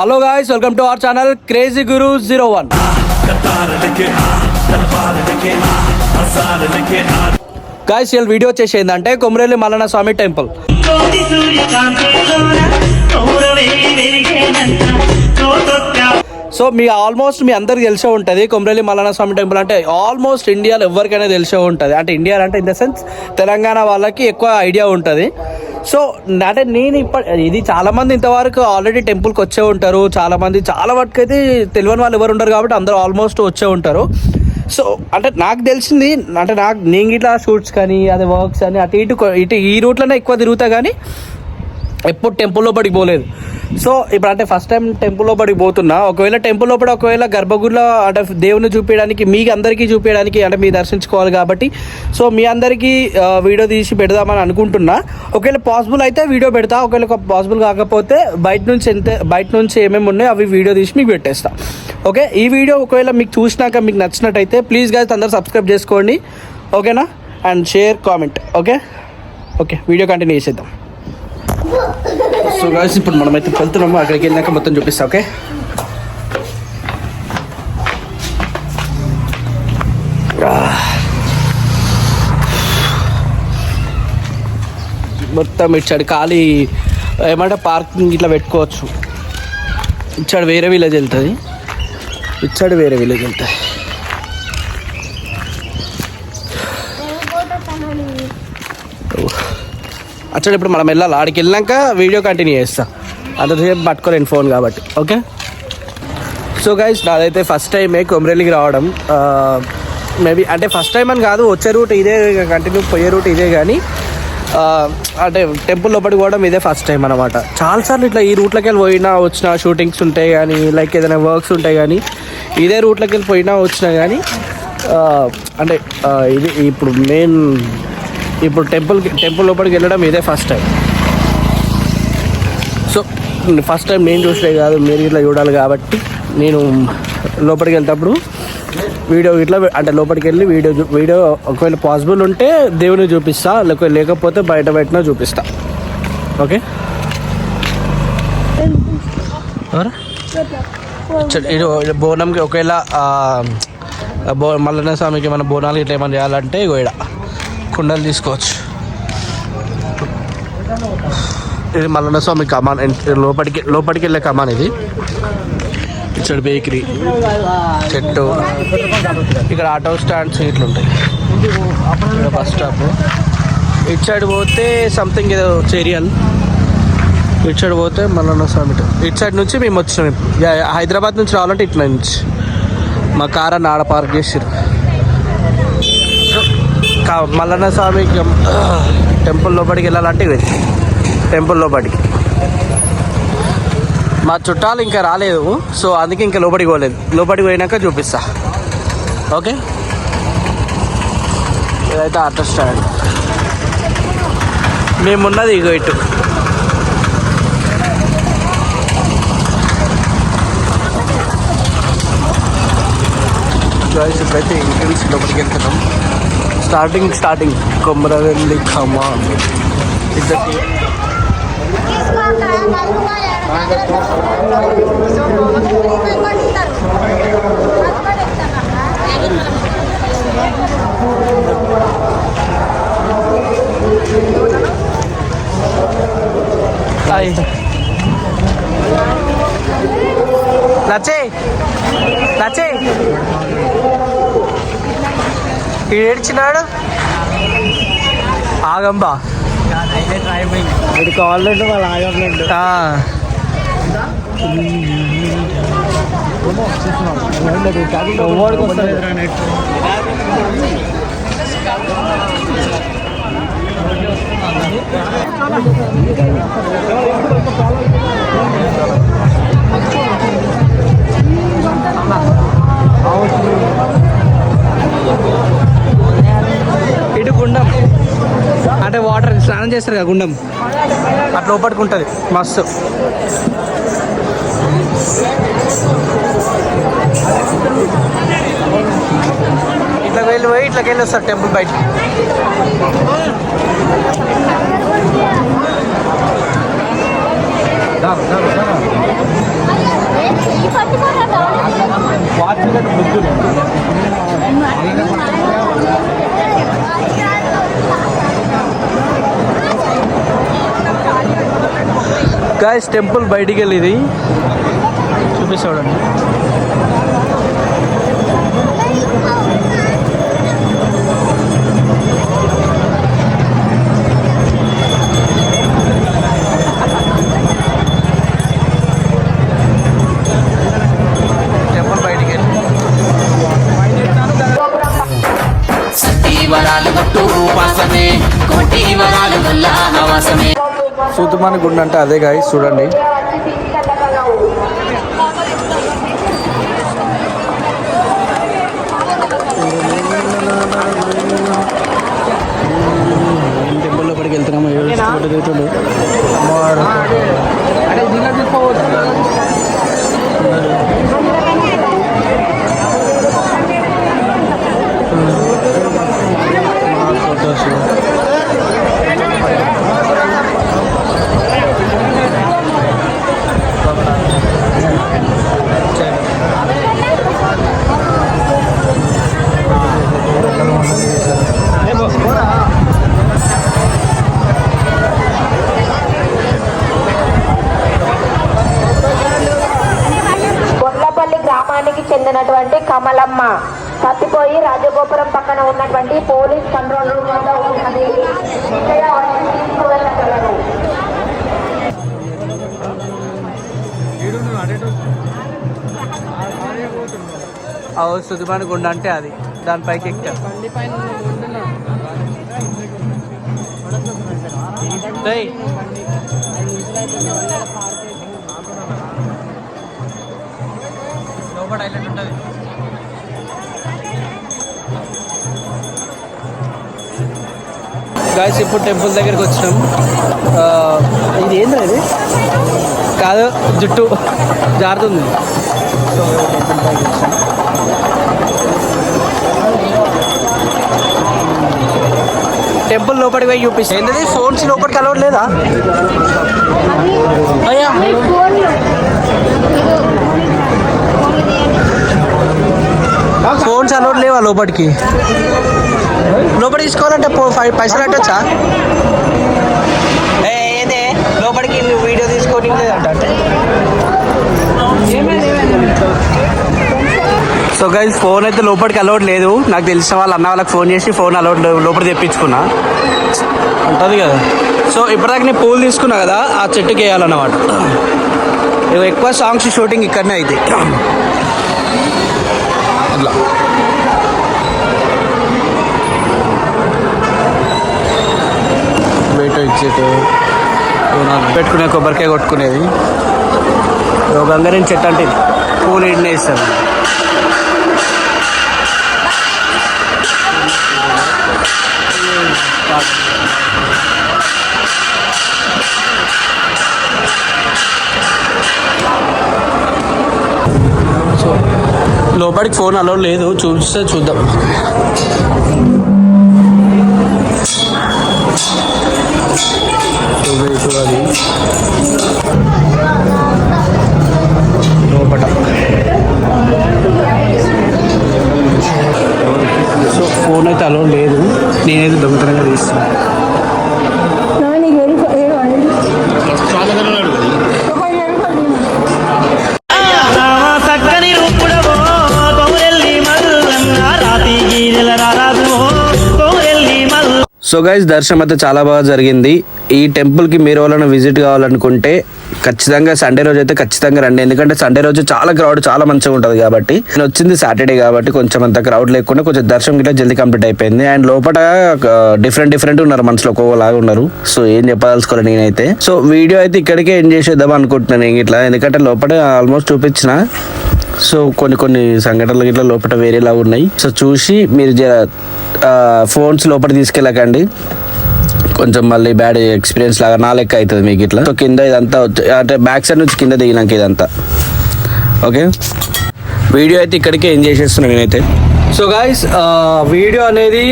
Hello guys welcome to our channel crazy Guru zero one guys వీళ్ళ video వచ్చేసి ఏంటంటే కొమరేలి మల్లన్న స్వామి temple so మీ almost మీ అందరికి తెలిసే ఉంటుంది కొమరేలి మల్లన్న స్వామి టెంపుల్ అంటే ఆల్మోస్ట్ ఇండియాలో ఎవరికైనా తెలిసే ఉంటుంది. అంటే ఇండియా అంటే ఇన్ ద సెన్స్ తెలంగాణ వాళ్ళకి ఎక్కువ ఐడియా ఉంటుంది. సో అంటే నేను ఇప్పటి ఇది చాలా మంది ఇంతవరకు ఆల్రెడీ టెంపుల్కి వచ్చే ఉంటారు. చాలా మంది చాలా వరకు అయితే తెలియని వాళ్ళు ఎవరు ఉంటారు కాబట్టి అందరూ ఆల్మోస్ట్ వచ్చే ఉంటారు. సో అంటే నాకు తెలిసింది అంటే నాకు నేను ఇట్లా షూట్స్ కానీ అదే వర్క్స్ అని అటు ఇటు ఇటు ఈ రూట్లోనే ఎక్కువ తిరుగుతా కానీ ఎప్పుడు టెంపుల్లో పడిపోలేదు పోలేదు. సో ఇప్పుడు అంటే ఫస్ట్ టైం టెంపుల్ లోపలికి పోతున్నా. ఒకవేళ టెంపుల్ లోపల ఒకవేళ గర్భగుడిలో అంటే దేవుని చూపించడానికి మీకు అందరికీ చూపించడానికి అంటే మీ దర్శించుకోవాలి కాబట్టి సో మీ అందరికీ వీడియో తీసి పెడదామని అనుకుంటున్నా. ఒకవేళ పాసిబుల్ అయితే వీడియో పెడతా. ఒకవేళ పాసిబుల్ కాకపోతే బయట నుంచి ఎంత బయట నుంచి ఏమేమి ఉన్నాయో అవి వీడియో తీసి మీకు పెట్టేస్తా. ఓకే ఈ వీడియో ఒకవేళ మీకు చూసినాక మీకు నచ్చినట్టయితే ప్లీజ్ గాయస్ అందరూ సబ్స్క్రైబ్ చేసుకోండి. ఓకేనా and share comment okay okay video continue చేసేద్దాం. సో గాయస్ ఇప్పుడు మనమైతే వెళ్తున్నాము. అక్కడికి వెళ్ళాక మొత్తం చూపిస్తా ఓకే? మొత్తం ఇచ్చాడు ఖాళీ ఏమంటే పార్కింగ్ ఇట్లా పెట్టుకోవచ్చు. ఇచ్చాడు వేరే విలేజ్ వెళ్తుంది. ఇచ్చాడు వేరే విలేజ్ వెళ్తుంది. అట్లా ఇప్పుడు మనం వెళ్ళాలి. ఆడికి వెళ్ళాక వీడియో కంటిన్యూ చేస్తా. అంతసేపు పట్టుకోలేను ఫోన్ కాబట్టి ఓకే? సో గైస్ నాదైతే ఫస్ట్ టైమే కొమరేలికి రావడం. మేబీ అంటే ఫస్ట్ టైం అని కాదు వచ్చే రూట్ ఇదే కంటిన్యూ పోయే రూట్ ఇదే కానీ అంటే టెంపుల్ లోపలికి పోవడం ఇదే ఫస్ట్ టైం అనమాట చాలాసార్లు ఇట్లా ఈ రూట్లోకి వెళ్ళి పోయినా వచ్చిన షూటింగ్స్ ఉంటాయి కానీ లైక్ ఏదైనా వర్క్స్ ఉంటాయి కానీ ఇదే రూట్లోకి వెళ్ళి పోయినా వచ్చినా కానీ అంటే ఇది ఇప్పుడు మెయిన్ ఇప్పుడు టెంపుల్కి టెంపుల్ లోపలికి వెళ్ళడం ఇదే first time so first time నేను చూసే కాదు మీరు ఇట్లా చూడాలి కాబట్టి నేను లోపలికి వెళ్తేప్పుడు వీడియో ఇట్లా అంటే లోపలికి వెళ్ళి వీడియో వీడియో ఒకవేళ పాసిబుల్ ఉంటే దేవుని చూపిస్తా లేకపోతే లేకపోతే బయట బయటన చూపిస్తా. ఓకే ఇది బోనంకి ఒకవేళ బో మల్లన్న స్వామికి మన బోనాలు ఇట్లా ఏమైనా చేయాలంటే ఇగో కుండలు తీసుకోవచ్చు. ఇది మల్లన్న స్వామి కమాన్ లోపలికి లోపలికి వెళ్ళే కమాన్ ఇది. ఇచ్చడు బేకరీ చెట్టు ఇక్కడ ఆటో స్టాండ్స్ ఇట్లా ఉంటాయి. Bus stop. ఇటు సైడ్ పోతే సంథింగ్ ఏదో చెరియల్. ఇటు సైడ్ పోతే మల్లన్న స్వామి. ఇటు సైడ్ నుంచి మేము వచ్చినాం. హైదరాబాద్ నుంచి రావాలంటే ఇట్లా నుంచి. మా కార్ అన్న ఆడ పార్క్ చేసారు మల్లన్న స్వామి టెంపుల్ లోపలికి వెళ్ళాలంటే ఇది. టెంపుల్ లోపలికి. మా చుట్టాలు ఇంకా రాలేదు సో అందుకే ఇంకా లోపలికి పోలేదు. లోపలికి పోయినాక చూపిస్తా. ఓకే? ఇదైతే ఆటో స్టాండ్. మేమున్నది ఇగో ఇటు. గాయస్ ఇప్పుడైతే ఎంట్రన్స్ లోపలికి వెళ్తున్నాం. స్టార్టింగ్ స్టార్టింగ్ కొమ్మరవెల్లి ఖమ్మా ఇద్దరికి హాయ్ నచ్చే నచ్చే ఏడ్చినాడు? ఆగంబా. ఇది కావాలంటే వాళ్ళు ఆగట్లేదు ఆ. ఎవరికి చేస్తారు కదా గుండం? అట్లా ఉంటుంది. మస్తు. ఇట్లా వెళ్ళి పోయి ఇట్లా వెళ్ళి వస్తారు టెంపుల్ బయట వాచ్ గాయస్ టెంపుల్ బయటికి వెళ్ళి ఇది చూపిస్తాడండి. సూతుమాని గుండు అంటే అదే గాయస్ చూడండి. చెందినటువంటి కమలమ్మ. తప్పిపోయి రాజగోపురం పక్కన ఉన్నటువంటి పోలీస్ కంట్రోల్ రూమ్ వద్ద ఉన్నది. తీసుకువెళ్ళగలరు. సుదిమాని గుండ అంటే అది. దానిపైకి ఎక్కా. డేయ్. లోపల ఐలాండ్ ఉంటుంది. గాయస్ ఇప్పుడు టెంపుల్ దగ్గరికి వచ్చినాం. ఇది ఏంద్రా ఇది? కాదు జుట్టు. జారుతుంది సో టెంపుల్ టెంపుల్ లోపలికి పోయి చూపిస్తాం. ఏంటది? ఫోన్స్ లోపలికి అలవాటు లేదా? అయ్యా లోపలికి లోపలికి తీసుకోవాలంటే పో- ఫైవ్ పైసలు అట్టచ్చా ఏదే? లోపలికి నువ్వు వీడియో అంటే? సో గైస్ ఫోన్ అయితే లోపలికి అలౌడ్ లేదు. నాకు తెలిసిన వాళ్ళ అన్న వాళ్ళకి ఫోన్ చేసి ఫోన్ అలౌడ్ లోపల తెప్పించుకున్నా. ఉంటుంది కదా. సో ఇప్పటిదాకా నేను పూలు తీసుకున్నా కదా ఆ చెట్టుకి వేయాలన్నమాట. ఇవి ఎక్కువ సాంగ్స్ షూటింగ్ ఇక్కడనే అయితే. ఇట్లా వెయిట్ పెట్టుకునే కొబ్బరికాయ కొట్టుకునేది. ఓ గంగరేని చెట్టు అంటే పూలు ఎండినే ఇస్తారు. లోపలికి ఫోన్ అలో లేదు. చూస్తే చూద్దాం. ఫోన్ అయితే అలో లేదు. నేనైతే దొంగతనంగా తీస్తున్నాను సో గైస్ దర్శనం అయితే చాలా బాగా జరిగింది. ఈ టెంపుల్కి మీరు వాళ్ళని విజిట్ కావాలనుకుంటే ఖచ్చితంగా సండే రోజు అయితే ఖచ్చితంగా రండి. ఎందుకంటే సండే రోజు చాలా క్రౌడ్ చాలా మంచిగా ఉంటుంది కాబట్టి. నేను వచ్చింది సాటర్డే కాబట్టి కొంచెం అంత క్రౌడ్ లేకుండా కొంచెం దర్శనం గిట్లా జల్దీ కంప్లీట్ అయిపోయింది. అండ్ లోపల డిఫరెంట్ డిఫరెంట్ ఉన్నారు మనసులో ఒక్కోలాగా ఉన్నారు. సో ఏం చెప్పదలుచుకోవాలి నేనైతే. సో వీడియో అయితే ఇక్కడికే ఎండ్ చేసేద్దాం అనుకుంటున్నాను నేను ఇట్లా. ఎందుకంటే లోపల ఆల్మోస్ట్ చూపించిన. సో కొన్ని కొన్ని సంఘటనలు ఇట్లా లోపల వేరేలా ఉన్నాయి. సో చూసి మీరు ఫోన్స్ లోపల తీసుకెళ్ళకండి. కొంచెం మళ్ళీ బ్యాడ్ ఎక్స్పీరియన్స్ లాగా నా లెక్క అవుతుంది మీకు ఇట్లా. సో కింద ఇదంతా అంటే బ్యాక్ సైడ్ నుంచి కింద దిగినాక ఇదంతా. ఓకే? వీడియో అయితే ఇక్కడికే ఏం చేసేస్తున్నాను నేనైతే. సో గాయస్ వీడియో అనేది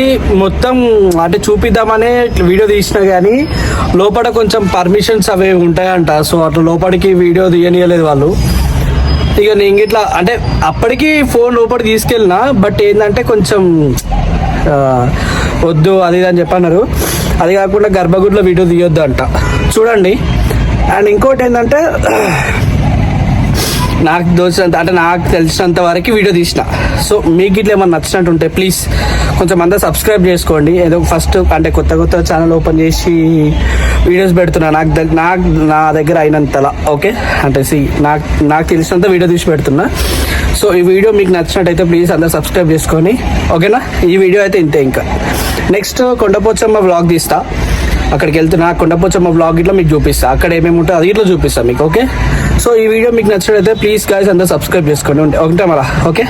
మొత్తం అంటే చూపిద్దామనే వీడియో తీసినా కానీ లోపల కొంచెం పర్మిషన్స్ అవి ఉంటాయంట. సో అట్లా లోపలికి వీడియో తీయనియలేదు వాళ్ళు. ఇక నేను ఇట్లా అంటే అప్పటికి ఫోన్ లోపల తీసుకెళ్ళినా బట్ ఏంటంటే కొంచెం వద్దు అది ఇది అని చెప్పన్నారు. అది కాకుండా గర్భగుడిలో వీడియో తీయొద్దు అంట చూడండి. అండ్ ఇంకోటి ఏంటంటే నాకు దోచినంత అంటే నాకు తెలిసినంత వరకు వీడియో తీసిన. సో మీకు ఇట్లా ఏమన్నా నచ్చినట్టు ఉంటే ప్లీజ్ కొంచెం అంతా సబ్స్క్రైబ్ చేసుకోండి. ఏదో ఫస్ట్ అంటే కొత్త కొత్త ఛానల్ ఓపెన్ చేసి వీడియోస్ పెడుతున్నా. నాకు నాకు నా దగ్గర అయినంతలా ఓకే అంటే సి నాకు నాకు తెలిసినంత వీడియో తీసి పెడుతున్నా. సో ఈ వీడియో మీకు నచ్చినట్టయితే ప్లీజ్ అందరూ సబ్స్క్రైబ్ చేసుకొని ఓకేనా ఈ వీడియో అయితే ఇంతే ఇంకా. నెక్స్ట్ కొండపోచమ్మ వ్లాగ్ తీస్తా. అక్కడికి వెళ్తున్నా. కొండపోచమ్మ బ్లాగ్ ఇట్లా మీకు చూపిస్తా. అక్కడ ఏమేమి ఉంటుందో అది ఇట్లా చూపిస్తాను మీకు ఓకే సో ఈ వీడియో మీకు నచ్చినట్లయితే ప్లీజ్ గాయస్ అందరూ సబ్స్క్రైబ్ చేసుకోండి ఉంటే ఒకటే ఓకే